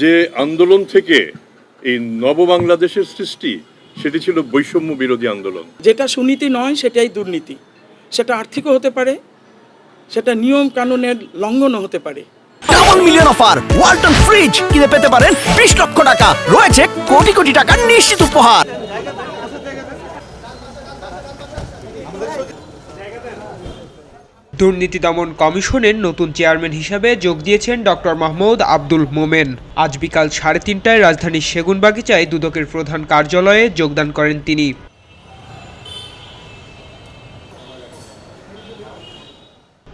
যে আন্দোলন থেকে এই নব বাংলাদেশের সৃষ্টি সেটি ছিল বৈষম্য বিরোধী আন্দোলন। যেটা সুনীতি নয় সেটাই দুর্নীতি। সেটা আর্থিকও হতে পারে সেটা নিয়ম কানুনের লঙ্ঘনও হতে পারে। Double million offer Walton fridge কিনে পেতে পারেন বিশ লক্ষ টাকা। রয়েছে কোটি কোটি টাকার নিশ্চিত উপহার। দুর্নীতি দমন কমিশনের নতুন চেয়ারম্যান হিসাবে যোগ দিয়েছেন ডক্টর মাহমুদ আব্দুল মোমেন। আজ বিকাল সাড়ে তিনটায় রাজধানীর সেগুনবাগিচায় দুদকের প্রধান কার্যালয়ে যোগদান করেন তিনি।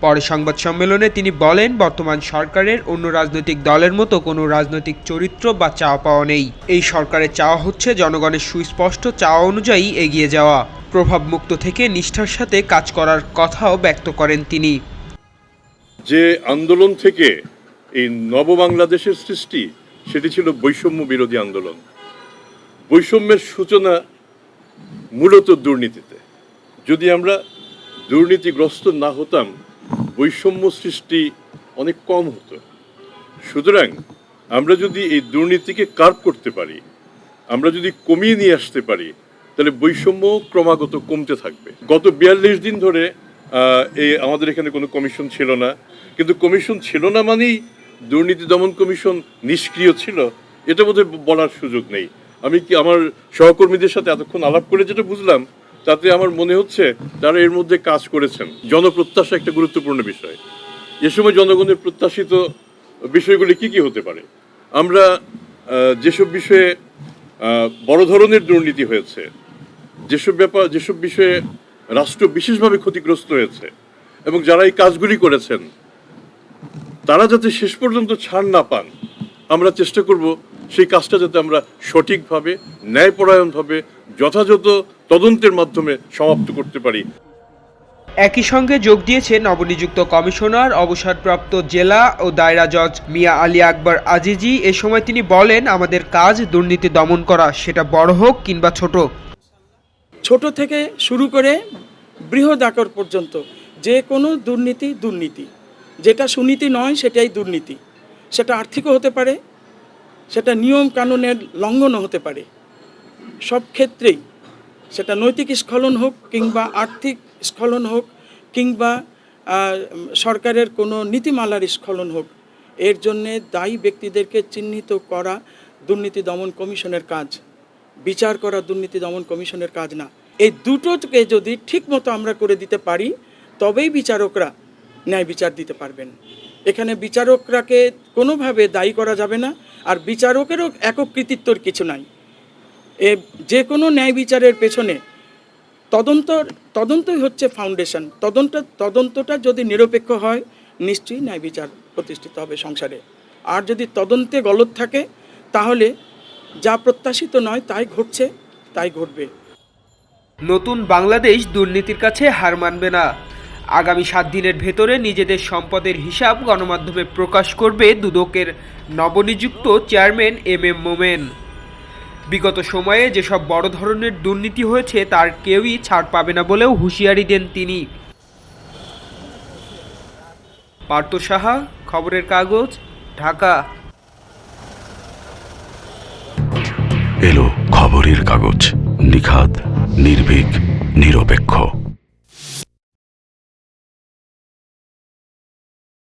পরে সংবাদ সম্মেলনে তিনি বলেন, বর্তমান সরকারের অন্য রাজনৈতিক দলের মতো কোনো রাজনৈতিক চরিত্র বা চাওয়া পাওয়া নেই। এই সরকারের চাওয়া হচ্ছে জনগণের সুস্পষ্ট চাওয়া অনুযায়ী এগিয়ে যাওয়া। প্রভাবমুক্ত থেকে নিষ্ঠার সাথে কাজ করার কথাও ব্যক্ত করেন তিনি। যে আন্দোলন থেকে এই নব বাংলাদেশের সৃষ্টি, সেটি ছিল বৈষম্য বিরোধী আন্দোলন। বৈষম্যের সূচনা মূলত দুর্নীতিতে। যদি আমরা দুর্নীতিগ্রস্ত না হতাম বৈষম্য সৃষ্টি অনেক কম হতো। সুতরাং আমরা যদি এই দুর্নীতিকে কার্ভ করতে পারি, আমরা যদি কমিয়ে নিয়ে আসতে পারি, তাহলে বৈষম্য ক্রমাগত কমতে থাকবে। গত বিয়াল্লিশ দিন ধরে এই আমাদের এখানে কোনো কমিশন ছিল না। কিন্তু কমিশন ছিল না মানেই দুর্নীতি দমন কমিশন নিষ্ক্রিয় ছিল, এটা বোধহয় বলার সুযোগ নেই। আমি কি আমার সহকর্মীদের সাথে এতক্ষণ আলাপ করে যেটা বুঝলাম তাতে আমার মনে হচ্ছে তারা এর মধ্যে কাজ করেছেন। জনপ্রত্যাশা একটা গুরুত্বপূর্ণ বিষয়। এ সময় জনগণের প্রত্যাশিত বিষয়গুলি কি কি হতে পারে? আমরা যেসব বিষয়ে বড় ধরনের দুর্নীতি হয়েছে, যেসব ব্যাপার, যেসব বিষয়ে রাষ্ট্র বিশেষভাবে ক্ষতিগ্রস্ত হয়েছে এবং যারা এই কাজগুলি করেছেন, তারা যাতে শেষ পর্যন্ত ছাড় না পান, আমরা চেষ্টা করব সেই কাজটা যাতে আমরা সঠিকভাবে ন্যায়পরায়ণভাবে যথাযথ তদন্তের মাধ্যমে সমাপ্ত করতে পারি। একই সঙ্গে যোগ দিয়েছে নবনিযুক্ত কমিশনার অবসরপ্রাপ্ত জেলা ও দায়রা জজ মিয়া আলী আকবর আজিজি। এ সময় তিনি বলেন আমাদের কাজ দুর্নীতি দমন করা সেটা বড় হোক কিংবা ছোট। ছোট থেকে শুরু করে বৃহৎ আকার পর্যন্ত যে কোনো দুর্নীতি দুর্নীতি। যেটা সুনীতি নয় সেটাই দুর্নীতি। সেটা আর্থিকও হতে পারে সেটা নিয়ম কানুনের লঙ্ঘনও হতে পারে। সব ক্ষেত্রেই সেটা নৈতিক স্খলন হোক কিংবা আর্থিক স্খলন হোক কিংবা সরকারের কোনো নীতিমালার স্খলন হোক, এর জন্যে দায়ী ব্যক্তিদেরকে চিহ্নিত করা দুর্নীতি দমন কমিশনের কাজ। বিচার করা দুর্নীতি দমন কমিশনের কাজ না। এই দুটোকে যদি ঠিকমতো আমরা করে দিতে পারি, তবেই বিচারকরা ন্যায় বিচার দিতে পারবেন। এখানে বিচারকরাকে কোনোভাবে দায়ী করা যাবে না, আর বিচারকেরও একক কৃতিত্বর কিছু নাই। এ যে কোনো ন্যায় বিচারের পেছনে তদন্ত, তদন্তই হচ্ছে ফাউন্ডেশন তদন্ত, তদন্তটা যদি নিরপেক্ষ হয়, নিশ্চয়ই ন্যায় বিচার প্রতিষ্ঠিত হবে সংসারে। আর যদি তদন্তে গলত থাকে, তাহলে যা প্রত্যাশিত নয়, তাই ঘটছে, তাই ঘটবে। নতুন বাংলাদেশ দুর্নীতির কাছে হার মানবে না। আগামী সাত দিনের ভেতরে নিজেদের সম্পদের হিসাব গণমাধ্যমে প্রকাশ করবে দুদকের নবনিযুক্ত চেয়ারম্যান এম এম মোমেন। বিগত সময়ে যেসব বড় ধরনের দুর্নীতি হয়েছে, তার কেউই ছাড় পাবে না বলেও হুঁশিয়ারি দেন তিনি। পার্থ সাহা, খবরের কাগজ, ঢাকা। এলো খবরের কাগজ নিখাত নির্ভীক, নিরপেক্ষ।